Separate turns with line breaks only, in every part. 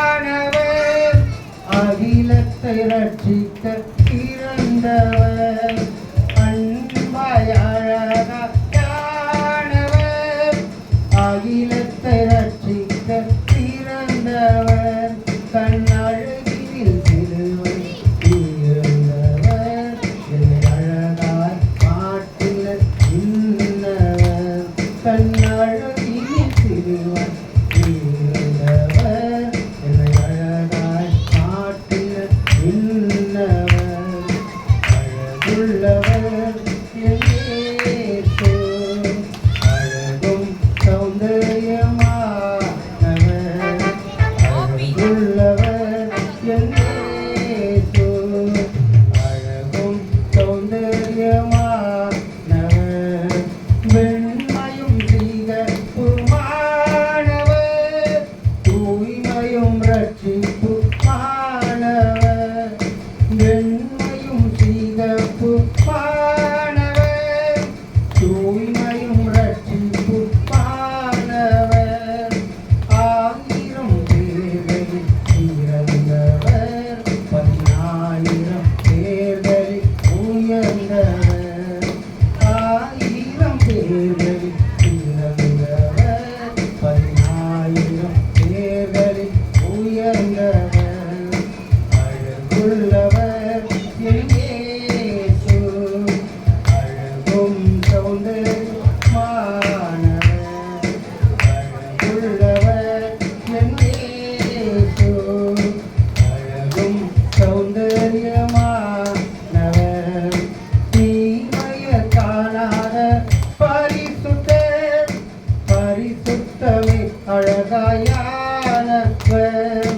அழகத்தானவர் அகிலத்தை ரட்சிக்க பிறந்தவர் அன்பாய் அழகர் அகிலத்தை ரட்சிக்க பிறந்தவர் கண்ணழகில் சிறுவர் இருந்தவர் அழகாய் கண்ணழகில் அழகாயானவர்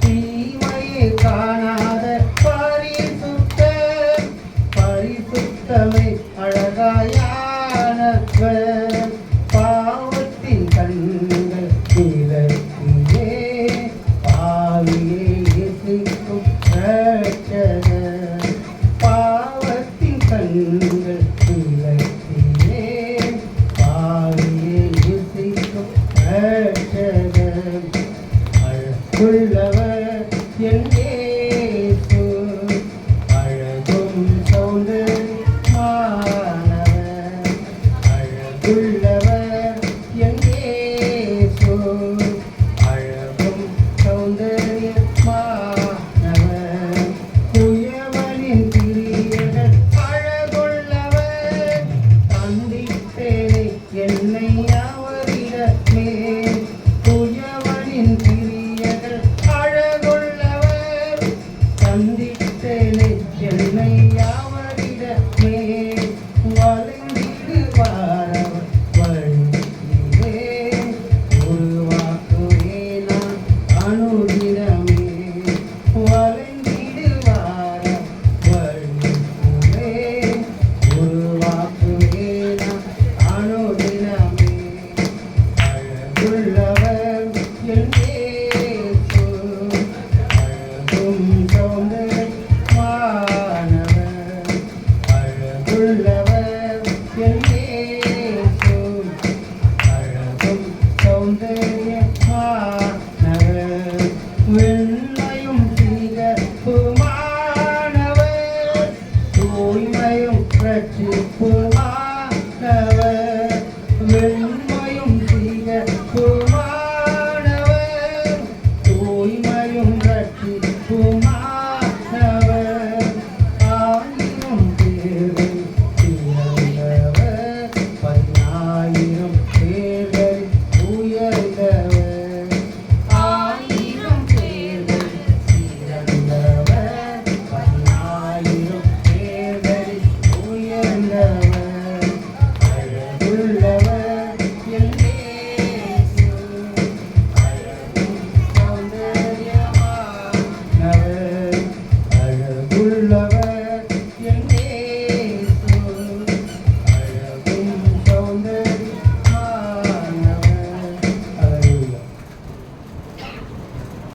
தீமையை காணாத பரிசுத்தர் பரிசுத்தமே அழகாயானவர் பாவத்தின் கண்கள் இலக்கியே பாவியை இசைக்கும் பாவத்தின் கண்கள் เสียงเอ te